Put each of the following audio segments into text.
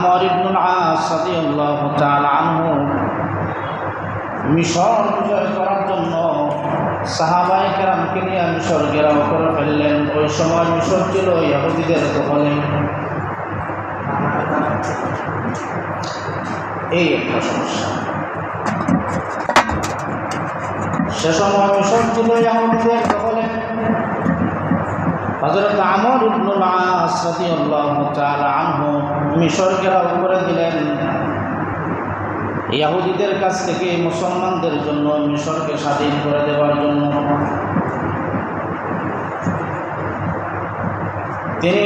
আমর ইবনুল আস রাদিয়াল্লাহু তাআলা আনহু মিশর বিজয় করার জন্য সাহাবাই কেরামকে নিয়ে মিশর ঘেরাও করে ফেললেন। ওই সময় মিশর ছিল ইহুদিদের দখলে এই একটা সমস্যা। সে সময় মিশর ছিল ইহুদিদের দখলে হজরত আমর ইবনুল আস রাদিয়াল্লাহু তাআলা আনহু মিশর ঘেরাও করে দিলেন। ইয়াহুদিদের কাছ থেকে মুসলমানদের জন্য মিশরকে স্বাধীন করে দেওয়ার জন্য। তিনি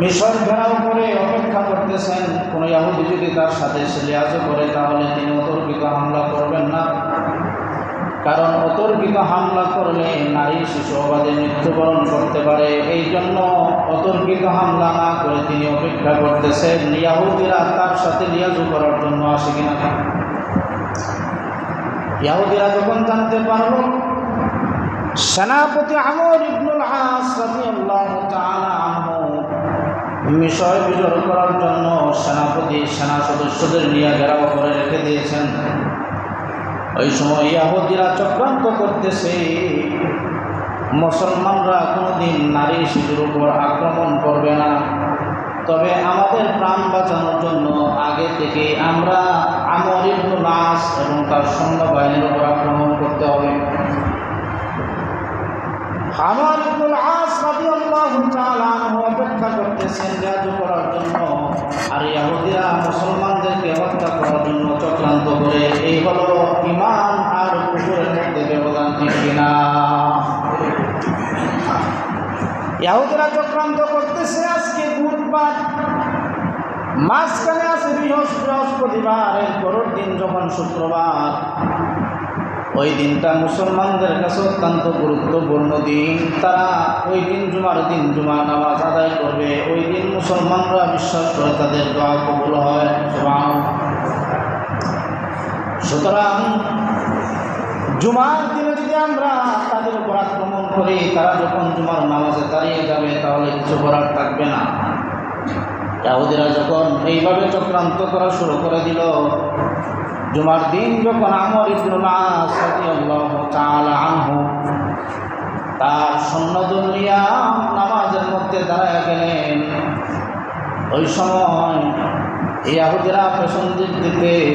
মিশর ঘেরাও করে অপেক্ষা করতেছেন, কোনো ইয়াহুদি যদি তার সাথে সিলিয়াজও করে, তাহলে তিনি অতর্কিত হামলা করবেন না। কারণ অতর্কিত হামলা করলে নারী শিশু অবাধে মৃত্যুবরণ করতে পারে। এই জন্য অতর্কিত হামলা না করে তিনি অপেক্ষা করতেছেন। ইয়াহুদিরা তার সাথে লিয়াজু করার জন্য আসে কিনা? ইয়াহুদিরা যখন জানতে পারল, সেনাপতি আমর ইবনুল মিশর বিজয় করার জন্য সেনাপতি, সেনা সদস্যদের নিয়ে ঘেরাও করে রেখে দিয়েছেন। ওই সময় ইয়াহুদিরা চক্রান্ত করতেছে। মুসলমানরা কোনোদিন নারী শিশুর উপর আক্রমণ করবে না। তবে আমাদের প্রাণ বাঁচানোর জন্য আগে থেকে আমরা আমর ইবনুল আস এবং তার সৈন্যবাহিনীর উপর আক্রমণ করতে হবে। আমার ইবনুল আস রাদিয়াল্লাহু তাআলা অপেক্ষা করতেছেন জাদু করার জন্য। আর ইহুদিরা মুসলমানদেরকে হত্যা করার জন্য চক্রান্ত করে। এই হলো ইমান আর কুকুরের মধ্যে ব্যবধান ঠিক কিনা ইহুদিরা চক্রান্ত করতেছে আজকে বুধবার। মাঝখানে আছে বৃহস্প- বৃহস্পতিবার এর পরের দিন যখন শুক্রবার। ওই দিনটা মুসলমানদের কাছে অত্যন্ত গুরুত্বপূর্ণ দিন। তারা ওই দিন জুমার দিন জুমা নামাজ আদায় করবে। ওই দিন মুসলমানরা বিশ্বাস করে তাদের দোয়া কবুল হয়। সুতরাং জুমার দিনে যদি আমরা তাদের উপর আক্রমণ করি, তারা যখন জুমার নামাজে দাঁড়িয়ে যাবে, তাহলে কিছু করার থাকবে না। ইয়াহুদিরা যখন এইভাবে চক্রান্ত করা শুরু করে দিল, জুমার দিন যখন আমর আনহু তার সৈন্যদল নিয়া নামাজের মধ্যে দাঁড়ায় গেলেন, ওই সময় ইয়াহুদিরা পেছন দিক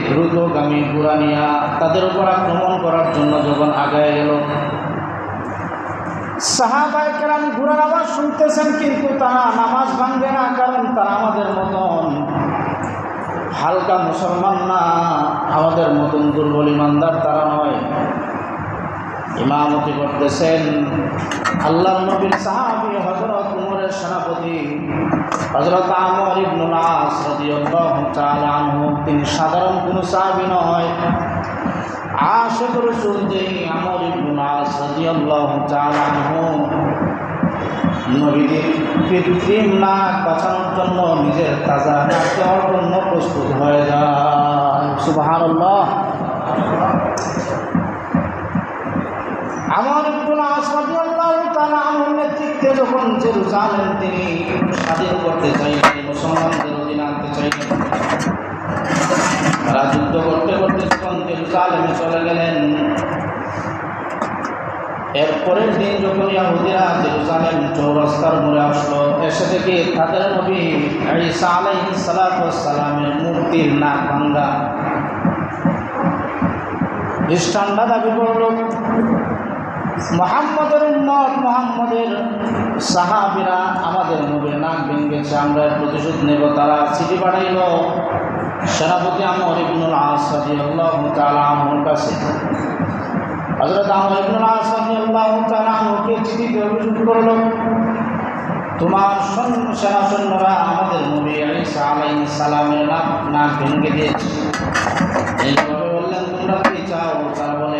দ্রুতগামী ঘোড়া নিয়া তাদের উপর আক্রমণ করার জন্য যখন আগায় গেল। সাহাবাই কেরাম ঘোড়ার আওয়াজ শুনতেছেন, কিন্তু তারা নামাজ ভাঙবে না, কারণ তারা আমাদের মতন হালকা মুসলমান না, আমাদের মতন দুর্বল ইমানদার তারা নয়। ইমামতি করতেছেন আল্লাহ নবীর সাহাবি হজরত উমরের সেনাপতি হজরত আমর ইবনুল তিনি সাধারণ কোনো সাহাবি নয়। আশেক রসুল যে আমর ইবনুল নবীদের কৃত্রিম নাক বাঁচানোর জন্য নিজের তাজা নাক দেওয়ার জন্য প্রস্তুত হয়ে যায়। আমার নেতৃত্বে যখন জেরুজালেম তিনি স্বাধীন করতে চাইলেন, মুসলমানদের অধীনে আনতে চাইলেন, তারা যুদ্ধ করতে করতে যখন জেরুজালেমে চলে গেলেন এরপরের দিন যখন ইয়াহুদিরা জেরুজালেম চৌরাস্তার মোড়ে আসলো, এসে থেকে তাদের নবী ঈসা ওয়াস সালামের মূর্তির নাক ভাঙ্গা। খ্রিস্টানরা দাবি করল মোহাম্মদের উন্মত মোহাম্মদের সাহাবিরা আমাদের নবীর নাক ভেঙেছে। আমরা প্রতিশোধ নেব। তারা চিঠি পাঠাইল সেনাপতি আমর ইবনুল আসাদি আল্লাহ তালামর কাছে। হজরত আমর ইবনুল আসাদি আল্লাহ তালামকে চিঠিতে অভিযোগ করল, তোমার সৈন্য সেনা সৈন্যরা আমাদের নবী আলিসা আলাই সালামের নাক নাক ভেঙে দিয়েছে। এইভাবে বললেন, তোমরা কি চাও? তারা বলে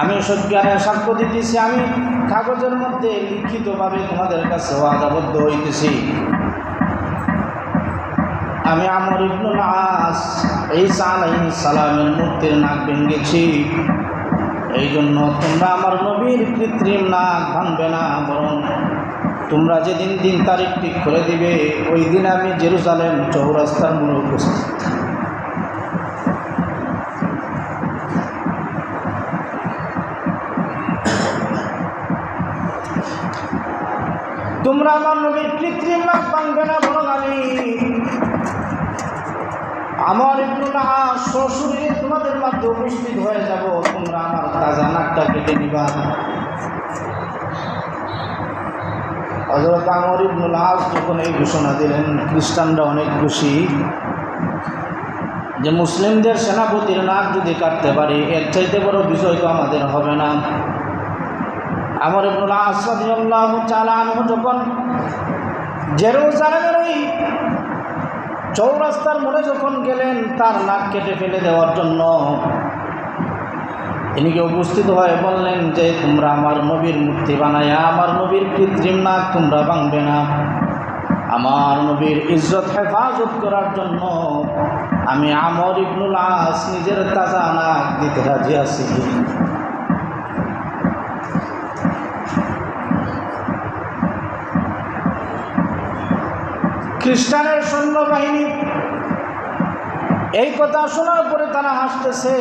আমি সজ্ঞানের সাক্ষ্য দিতেছি, আমি কাগজের মধ্যে লিখিতভাবে তোমাদের কাছে ওয়াদাবদ্ধ হইতেছি। আমি আমর ইবনুল আস এই সালাইহি সালামের মূর্তির নাক ভেঙেছি। এই জন্য তোমরা আমার নবীর কৃত্রিম নাক ভাঙবে না, বরং তোমরা যেদিন দিন তারিখ ঠিক করে দিবে, ওই দিন আমি জেরুজালেম চৌরাস্তার মূলে উপস্থিত। তোমরা আমার নবীর কৃত্রিম নাক ভাঙবে না বরং আমি আমার ইবনুল আস শ্বশুরে তোমাদের মাঝে উপস্থিত হয়ে যাব, তোমরা আমার তাজা নাকটা কেটে নিবা। হজরত আমর ইবনুল আস যখন এই ঘোষণা দিলেন, খ্রিস্টানরা অনেক খুশি যে মুসলিমদের সেনাপতির নাক যদি কাটতে পারি, এর চাইতে বড় বিষয় তো আমাদের হবে না। আমার যখন জেরুজালেমের ওই চৌরাস্তার মোড়ে যখন গেলেন, তার নাক কেটে ফেলে দেওয়ার জন্য তিনি কি উপস্থিত হয়ে বললেন যে, তোমরা আমার নবীর মূর্তি বানায়া, আমার নবীর কৃত্রিম নাক তোমরা ভাঙবে না। আমার নবীর ইজ্জত হেফাজত করার জন্য আমি আমর ইবনুল আস নিজের তাজা নাক দিতে রাজি আছি। খ্রিস্টানের সৈন্যবাহিনী এই কথা শোনার পরে তারা হাসতেছে।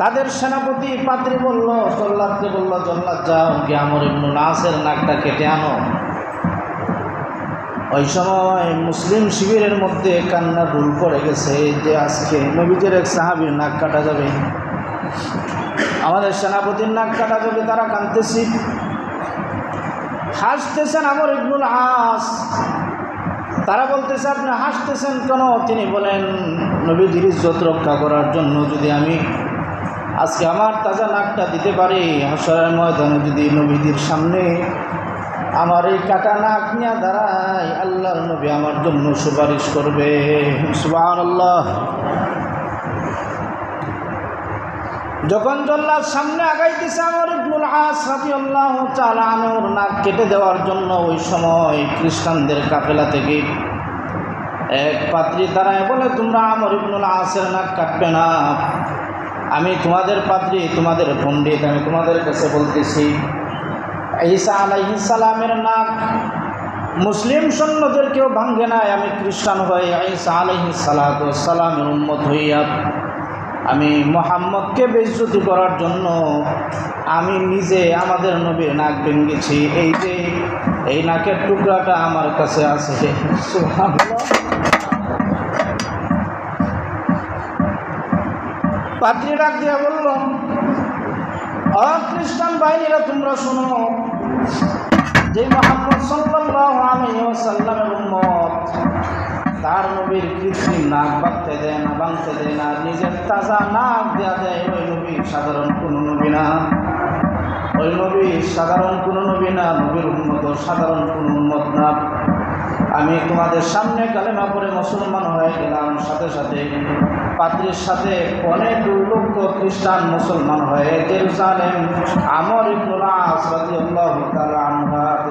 তাদের সেনাপতি পাত্রী বলল জল্লাদকে বলল জল্লাদ যাও, গিয়ে আমর ইবনু নাসের নাকটা কেটে আনো। ওই সময় মুসলিম শিবিরের মধ্যে কান্না রুল পড়ে গেছে যে আজকে নবীজের এক সাহাবির নাক কাটা যাবে। আমাদের সেনাপতির নাক কাটা যাবে, তারা কাঁদতেছি। হাসতেছেন আমর ইবনুল হাস তারা বলতেছে, আপনি হাসতেছেন কেন? তিনি বলেন, নবীজির ইজ্জত রক্ষা করার জন্য যদি আমি আজকে আমার তাজা নাকটা দিতে পারি, হাসরের ময়দানে যদি নবীদের সামনে আমার এই কাটা নাক নিয়ে দাঁড়ায়, আল্লাহর নবী আমার জন্য সুপারিশ করবে। সুবহানাল্লাহ। যখন জল্লাদ সামনে আগাইতেছে আমার ইবনুল আস রাদিয়াল্লাহু তাআলা আনহুর নাক কেটে দেওয়ার জন্য ওই সময় খ্রিস্টানদের কাফেলা থেকে এক পাত্রী দাঁড়ায় বলে, তোমরা আমর ইবনুল আসের নাক কাটবে না। আমি তোমাদের পাত্রী, তোমাদের পণ্ডিত, আমি তোমাদের কাছে বলতেছি, ঈসা সালামের নাক মুসলিম সৈন্যদের কেউ ভাঙ্গে নাই। আমি খ্রিস্টান হয়ে ঈসা আলাইহিস সালাতু সালামের উম্মত হইয়া আমি মোহাম্মদকে বেজ্জতি করার জন্য আমি নিজে আমাদের নবীর নাক ভেঙেছি এই যে, এই নাকের টুকরাটা আমার কাছে আছে। পাত্রী ডাক দিয়া বলল, অ খ্রিস্টান বাহিনীরা তোমরা শোনো, যে মোহাম্মদ সাল্লাল্লাহু আলাইহি ওয়াসাল্লামের উম্মত তার নবীর কৃত্রিম নাক বাঁধতে দেয় না, বাঁধতে দেয় না, নিজের তাজা নাক দেওয়া দেয়। ওই নবী সাধারণ কোনো নবী না। ওই নবী সাধারণ কোনো নবী না, নবীর উন্মত সাধারণ কোনো উন্মত না। আমি তোমাদের সামনে কালেমা করে মুসলমান হয়ে গেলাম, সাথে সাথে পাত্রীর সাথে অনেক লক্ষ খ্রিস্টান মুসলমান হয়ে জেরুসালেম আমর ইবনুল আস রাদিয়াল্লাহু তাআলা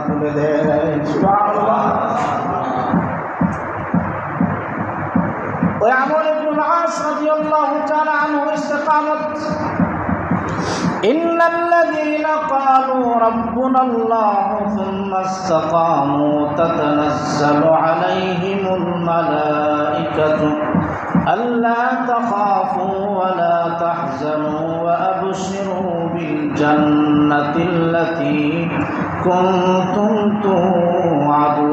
তুলে দেয়। সুবহানাল্লাহ। عباس رضي الله تعالى عنه استقامت. إن الذين قالوا ربنا الله ثم استقاموا تتنزل عليهم الملائكة ألا تخافوا ولا تحزنوا وأبشروا بالجنة التي كنتم توعدون.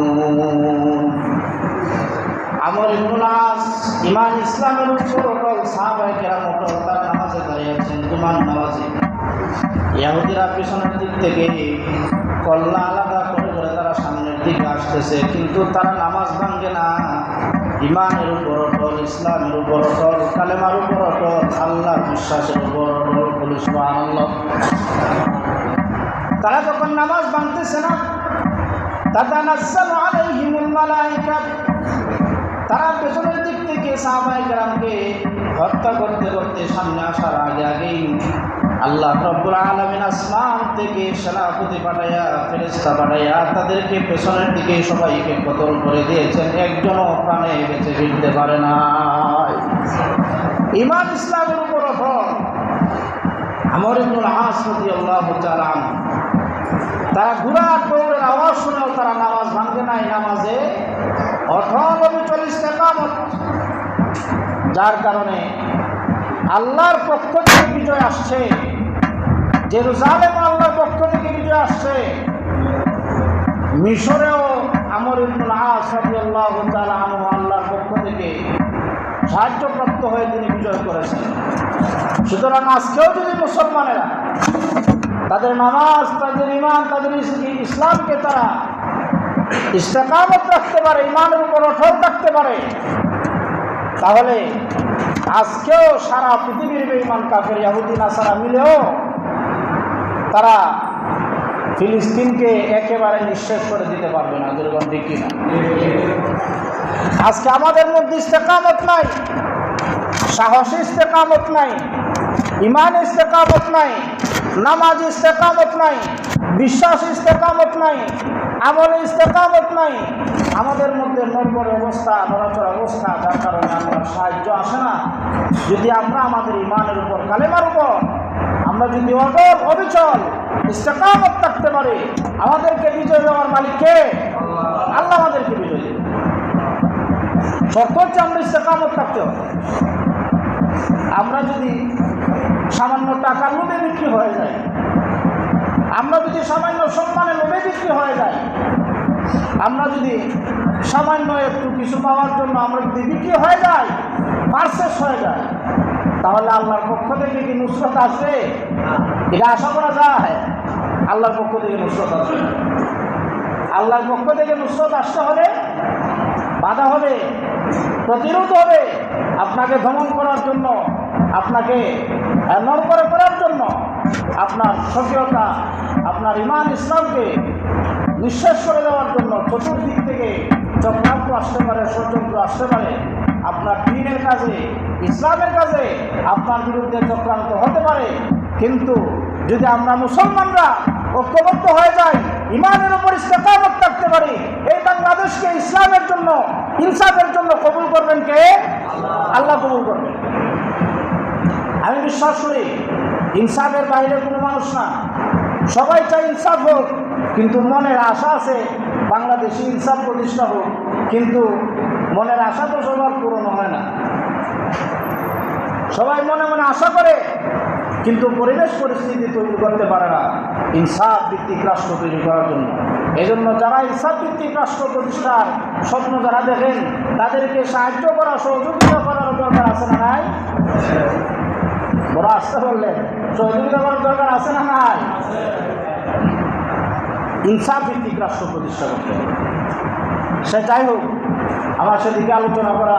ইমান থেকে আলাদা তারা সামনের দিকে আসতেছে, কিন্তু তারা নামাজ ভাঙ্গে না। ইমানের উপর অটল, ইসলামের উপর অটল, কালেমার উপর অটল, আল্লাহ বিশ্বাসের উপর অটল পুলিশ তারা যখন নামাজ ভাঙতেছে না মালাইকা তারা পেছনের দিক থেকে সাহাবাই গ্রামকে হত্যা করতে করতে সামনে আসার আগে আগেই আল্লাহ রব্বুল আলমিন আসমান থেকে সেনাপতি পাঠাইয়া ফেরেস্তা পাঠাইয়া তাদেরকে পেছনের দিকে সবাইকে কতল করে দিয়েছেন। একজনও প্রাণে বেঁচে ফিরতে পারে না ইমান ইসলামের উপর অথর আমর ইবনুল আস রাদিয়াল্লাহু তাআলা তারা ঘোড়া দৌড়ের আওয়াজ শুনেও তারা নামাজ ভাঙে নাই নামাজে। অঠল অবিচল ইস্তেকামত যার কারণে আল্লাহর পক্ষ থেকে বিজয় আসছে। জেরুজালেম আল্লাহর পক্ষ থেকে বিজয় আসছে। মিশরেও আমর ইবনুল আস রাদিয়াল্লাহু তাআলা আনহু আল্লাহর পক্ষ থেকে সাহায্যপ্রাপ্ত হয়ে তিনি বিজয় করেছেন। সুতরাং আজকেও যদি মুসলমানেরা তাদের নামাজ, তাদের ইমান তাদের ইস- ইসলামকে তারা ইস্তেকামত রাখতে পারে ইমানের উপর অটল থাকতে পারে। তাহলে আজকেও সারা পৃথিবীর বেঈমান কাফের ইয়াহুদ্দিন নাসারা মিলেও তারা ফিলিস্তিনকে একেবারে নিঃশেষ করে দিতে পারবে না দুর্গম ঠিক কিনা আজকে আমাদের মধ্যে ইস্তেকামত নাই, সাহস ইস্তেকামত নাই ইমান ইস্তেকামত নাই। নামাজ ইস্তেকামত নাই বিশ্বাস ইস্তেকামত নাই আমল ইস্তেকামত নাই। আমাদের মধ্যে নড়বড় অবস্থা নড়াচড় অবস্থা, যার কারণে আমার সাহায্য আসে না। যদি আমরা আমাদের ইমানের উপর, কালেমার উপর, আমরা যদি অটল অবিচল ইস্তেকামত থাকতে পারি, আমাদেরকে বিজয় দেওয়ার মালিককে আল্লাহ আমাদেরকে বিজয় দেবে। শর্ত হচ্ছে আমরা ইস্তেকামত থাকতে হবে। আমরা যদি সামান্য টাকার লোভে বিক্রি হয়ে যায়। আমরা যদি সামান্য সম্মানের লোভে বিক্রি হয়ে যায়, আমরা যদি সামান্য একটু কিছু পাওয়ার জন্য আমরা যদি বিক্রি হয়ে যাই পার্সেস হয়ে যায়, তাহলে আল্লাহর পক্ষ থেকে কি নুসরত আসবে? এটা আশা করা যায়। আল্লাহর পক্ষ থেকে নুসরত আসবে। আল্লাহর পক্ষ থেকে নুসরত আসতে হলে বাধা হবে, প্রতিরোধ হবে, আপনাকে দমন করার জন্য আপনাকে নড়বড়ে করার জন্য আপনার সক্রিয়তা আপনার ইমান ইসলামকে নিঃশ্বাস করে দেওয়ার জন্য চতুর্দিক থেকে চক্রান্ত আসতে পারে ষড়যন্ত্র আসতে পারে। আপনার দিনের কাজে, ইসলামের কাজে আপনার বিরুদ্ধে চক্রান্ত হতে পারে। কিন্তু যদি আমরা মুসলমানরা ঐক্যবদ্ধ হয়ে যাই, ইমানের উপর ইস্তেকামত থাকতে পারি, এই বাংলাদেশকে ইসলামের জন্য, ইনসাফের জন্য কবুল করবেন কে? আল্লাহ কবুল করবেন। আমি বিশ্বাস করি, ইনসাফের বাইরে কোনো মানুষ না। সবাই চাই ইনসাফ হোক, কিন্তু মনের আশা আছে বাংলাদেশে ইনসাফ প্রতিষ্ঠা হোক, কিন্তু মনের আশা তো সবার পূরণ হয় না। সবাই মনে মনে আশা করে, কিন্তু পরিবেশ পরিস্থিতি তৈরি করতে পারে না ইনসাফ ভিত্তিক রাষ্ট্র তৈরি করার জন্য। এই জন্য যারা ইনসাফ ভিত্তিক রাষ্ট্র প্রতিষ্ঠার স্বপ্ন যারা দেখেন, তাদেরকে সাহায্য করা, সহযোগিতা করার দরকার আছে না নাই? বড় আসতে বললেন সহযোগিতা করার দরকার আছে না নাই? ইনসাফ ভিত্তিক রাষ্ট্র প্রতিষ্ঠা করতে সে যাই হোক আমার সেদিকে আলোচনা করা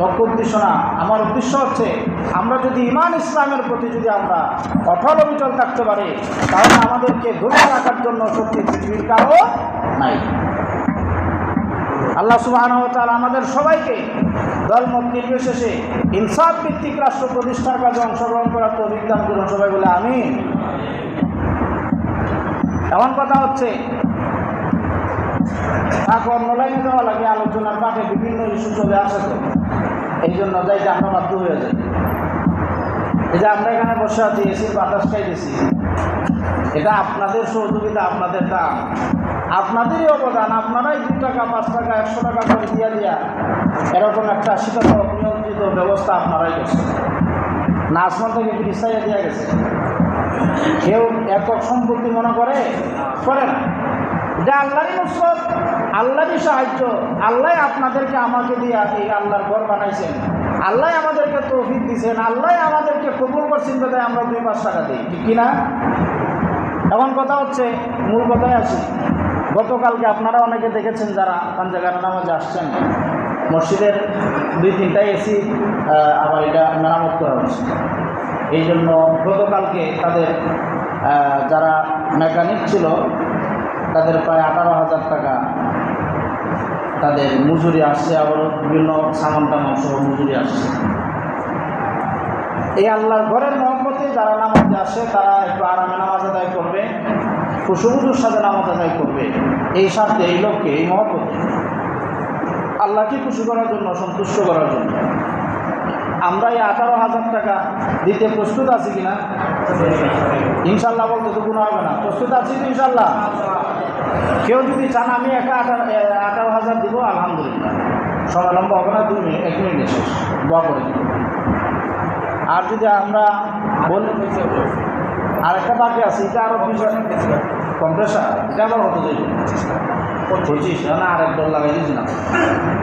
লক্ষ্য উদ্দেশ্য না। আমার উদ্দেশ্য হচ্ছে, আমরা যদি ইমান ইসলামের প্রতি যদি আমরা অটল অবিচল থাকতে পারি, তাহলে আমাদেরকে ধরে রাখার জন্য সত্যি পৃথিবীর কারও নাই। আল্লাহ সুবাহ আমাদের সবাইকে দলমত নির্বিশেষে ইনসাফ ভিত্তিক রাষ্ট্র প্রতিষ্ঠার কাজে অংশগ্রহণ করার তো অভিজ্ঞান করুন সবাই বলে আমি এমন কথা হচ্ছে তারপর অনলাইনে দেওয়া লাগে, আলোচনার পাঠে বিভিন্ন ইস্যু চলে আসে তো। এই জন্য যাইতে আমরা বাধ্য হয়ে যাই। এই যে আমরা এখানে বসে আছি, এসির বাতাস খাইতেছি। এটা আপনাদের সহযোগিতা, আপনাদের দাম। আপনাদেরই অবদান, আপনারাই দু টাকা, পাঁচ টাকা, একশো টাকা করে দিয়া দিয়া এরকম একটা শীতক নিয়ন্ত্রিত ব্যবস্থা আপনারাই করছেন। না আসমান থেকে বিস্তারিত দেওয়া গেছে? কেউ একক সম্পত্তি মনে করে? করে না। যে আল্লাহরই নুসরত, আল্লাহরই সাহায্য, আল্লাহ আপনাদেরকে আমাকে দিয়ে এই আল্লাহর ঘর বানাইছেন, আল্লাহ আমাদেরকে তৌফিক দিয়েছেন আল্লাহ আমাদেরকে কবুল করছেন কোথায় আমরা দুই পাঁচ টাকা দিই, ঠিক কিনা? এখন কথা হচ্ছে, মূল কথায় আসি। গতকালকে আপনারা অনেকে দেখেছেন যারা পাঞ্জাগার নামাজে আসছেন। মসজিদের দুই তিনটা এসি আবার এটা মেরামত করা হয়েছে এই জন্য গতকালকে তাদের যারা মেকানিক ছিল, তাদের প্রায় আঠারো হাজার টাকা তাদের মজুরি আসছে, আবার বিভিন্ন সামান টামান সহ মজুরি আসছে। এই আল্লাহর ঘরের মহব্বতে যারা নামাজে আসে, তারা একটু আরামে নামাজ আদায় করবে। খুশুবুজুর সাথে নামাজ আদায় করবে। এই স্বার্থে এই লোককে এই মহব্বতে আল্লাহকে খুশি করার জন্য, সন্তুষ্ট করার জন্য। আমরা এই আঠারো হাজার টাকা দিতে প্রস্তুত আছি কিনা? ইনশাল্লাহ বলতে তো কোনো হবে না। প্রস্তুত আছি তো ইনশাল্লাহ। কেউ যদি চান আমি একা আঠারো আঠারো হাজার দিব, আলহামদুলিল্লাহ। সময় লম্বা হবে না, দুই মিনিট, এক মিনিট শেষ। দোয়া করে আর যদি আমরা বলি আর একটা বাকি আছে, এটা আরও কম্প্রেসার, এটা আবার কত যাইব পঁচিশ না আর এক ডল লাগাই দিস না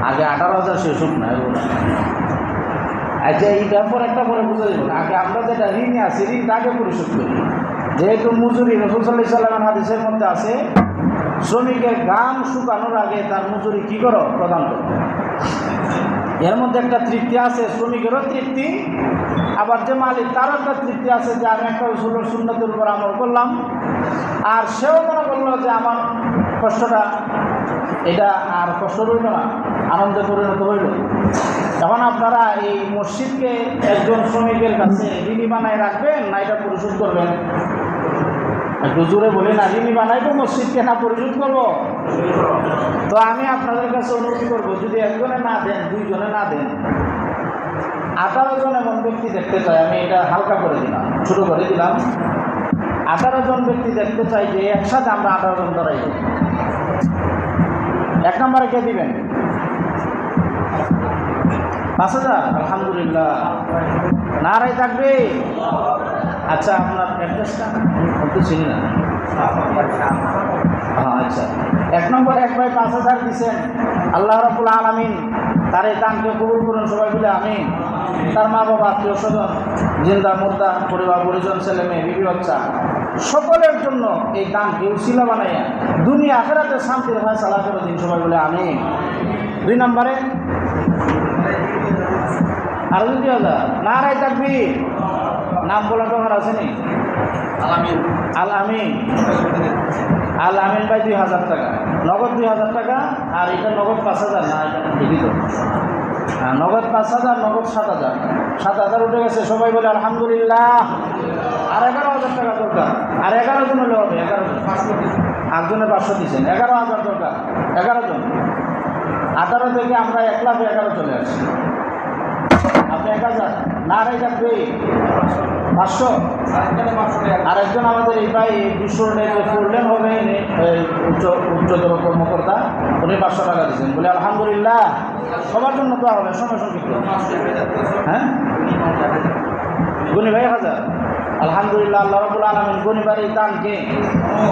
আগে আঠারো হাজার শেষ হোক না আচ্ছা এইটার পর একটা পরে বুঝে দেবেন আগে আমরা যেটা ঋণে আছি, ঋণটা আগে পরিশোধ করি। যেহেতু মজুরি, রসুল সাল্লাহ সাল্লামের হাদিসের মধ্যে আছে, শ্রমিকের গাম শুকানোর আগে তার মজুরি কী করো? প্রদান করো। এর মধ্যে একটা তৃপ্তি আছে, শ্রমিকেরও তৃপ্তি আবার যে মালিক তারও একটা তৃপ্তি আছে যে আমি একটা রসুলের সুন্নতের উপর আমল করলাম। আর সেও মনে করল যে আমার কষ্টটা, এটা আর কষ্ট রইল না, আনন্দে পরিণত হইল। তখন আপনারা এই মসজিদকে একজন শ্রমিকের কাছে ঋণী বানায় রাখবেন না এটা পরিশোধ করবেন? একটু জোরে বলি না ঋণী বানাইবো মসজিদকে না পরিশোধ করব? তো আমি আপনাদের কাছে অনুরোধ করব, যদি একজনে না দেন, দুইজনে না দেন আঠারো জন এমন ব্যক্তি দেখতে চাই আমি এটা হালকা করে দিলাম, ছোটো করে দিলাম। আঠারো জন ব্যক্তি দেখতে চাই যে একসাথে আমরা আঠারো জন দাঁড়াই এক নম্বরে কে দিবেন? পাঁচ হাজার? আলহামদুলিল্লাহ। নারাই থাকবে? আচ্ছা আপনার অ্যাড্রেসটা? চিনি না। হ্যাঁ আচ্ছা। এক নম্বর, এক ভাই পাঁচ হাজার দিচ্ছেন আল্লাহ রবুল আলমিন, তার এই দানকে কবুল করুন সবাই বলে আমি তার মা বাবা আত্মীয় স্বজন জিন্দা মুর্দা পরিবার পরিজন ছেলে মেয়ে বিবি বাচ্চা সকলের জন্য এই দানকে উশিলা বানাইয়া দুনিয়া আখেরাতে শান্তির ভাই সালা করে দিন সবাই বলে আমি দুই নম্বরে আর দুই হাজার না রায় থাকবি নাম বলা তোমার আছে নি? আল আমিন আল আমিন ভাই দুই হাজার টাকা নগদ দুই হাজার টাকা আর এটা নগদ পাঁচ হাজার না এটা নগদ পাঁচ হাজার, নগদ সাত হাজার। সাত হাজার উঠে গেছে, সবাই বলে আলহামদুলিল্লাহ। আর এগারো হাজার টাকা দরকার। আর এগারো জন হলে হবে, এগারো জন। আটজনের পাঁচশো দিচ্ছেন এগারো হাজার দরকার, এগারো জন। আঠারো থেকে আমরা এক লাখ এগারো চলে আসছি। আপনি এক হাজার, না রে থাকবে পাঁচশো? আর একজন আমাদের এই ভাই বিশ্বরণে যে হবে উচ্চ, উচ্চতর কর্মকর্তা। উনি পাঁচশো টাকা দিচ্ছেন বলে, আলহামদুলিল্লাহ। সবার জন্য তো হবে, সময় সংক্ষিপ্ত। হ্যাঁ? গুনি ভাই হাজার। আলহামদুলিল্লাহ, আল্লাহ রবুল আলমিন গনিবার এই দানকে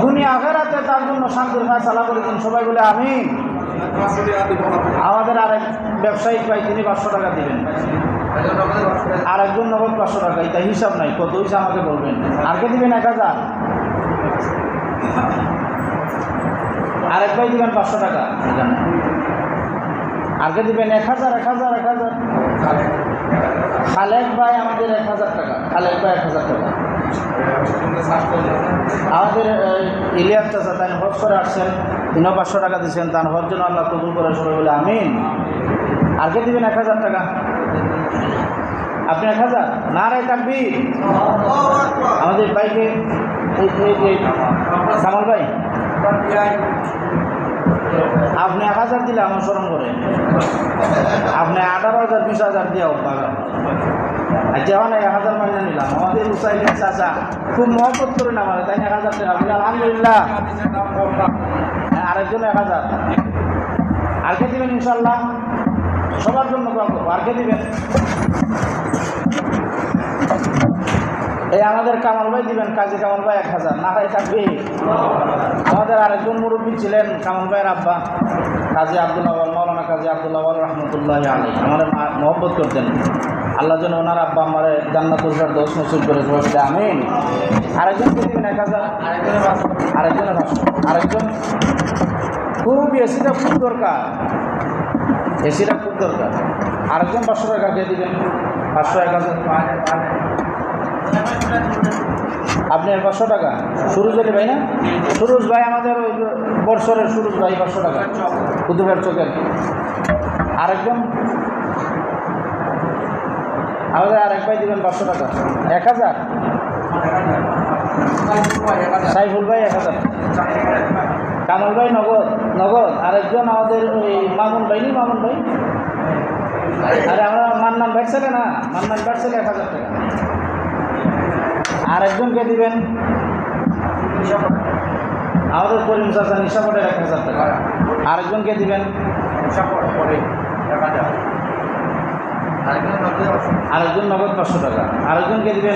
দুনিয়া আখেরাতে তার জন্য শান্তির ভাই চালা করে দিন। সবাই বলে আমি আমাদের আরেক ব্যবসায়িক ভাই, তিনি পাঁচশো টাকা দিবেন। আর একজন নগদ পাঁচশো টাকা, এটা হিসাব নাই, কত হিসাব আমাকে বলবেন। আর কে দিবেন এক হাজার? আরেক ভাই দিবেন পাঁচশো টাকা। আর কে দিবেন এক হাজার এক হাজার এক হাজার? খালেক ভাই আমাদের এক হাজার টাকা, খালেক ভাই এক হাজার টাকা। আমাদের ইলিয়াস চাচা তাই হজ করে আসছেন, তিনও পাঁচশো টাকা দিচ্ছেন তার হজ জন্য আল্লাহ কবুল করে বলে আমিন। আর কে দিবেন এক হাজার টাকা? আপনি এক হাজার? না রে থাকবি আমাদের বাইকে এই ভাই। আপনি এক হাজার দিলে আমার স্মরণ করে। আপনি আঠারো হাজার বিশ হাজার দিয়ে বাগান। আচ্ছা মানে এক হাজার মাইনে নিলাম। আমাদের উসাইলেন চাচা খুব মহব্বত করেন আমার তাই এক হাজার টাকা বলে আলহামদুলিল্লাহ। হ্যাঁ, আরেকজন এক হাজার। আর কে দিবেন ইনশাল্লাহ? সবার জন্য দোয়া করব আর কে দিবেন? এই আমাদের কামাল ভাই দিবেন কাজী কামাল ভাই এক হাজার না ভাই থাকবে। আমাদের আরেকজন মুরব্বী ছিলেন কামাল ভাইয়ের আব্বা কাজী আবদুল্লাহ মৌলানা কাজী আবদুল্লাহ রহমতুল্লাহ আলী আমার মহব্বত করতেন। আল্লাহ যেন ওনার আব্বা আমার জান্নাতুল দোষ নসিব করে বসলে আমিন। আরেকজনকে দিবেন এক হাজার? আরেকজনের পাঁচশো আরেকজন? খুব এসিটা খুব দরকার। এসিটা দরকার। আরেকজন পাঁচশো টাকা দিয়ে দিবেন। পাঁচশো এক হাজার। আপনার পাঁচশো টাকা? সুরজ আলী ভাই না? সুরজ ভাই আমাদের ওই বর্ষরের সুরজ ভাই পাঁচশো টাকা। কুতুবের চোখের আরেকজন? আমাদের আরেক ভাই দিবেন পাঁচশো টাকা। এক হাজার? সাইফুল ভাই এক হাজার। কামাল ভাই নগদ। নগদ। আরেকজন আমাদের ওই মামুন ভাই নি? মামুন ভাই? আরে আমরা মান্নান ভাই ছেলে না মান্নান ভাই ছেলে এক হাজার টাকা। আরেকজনকে দিবেন? আমাদের করিম চাচা নিশাপটের এক হাজার টাকা। আরেকজনকে দিবেন? আরেকজন নগদ পাঁচশো। টাকা। আরেকজনকে দিবেন?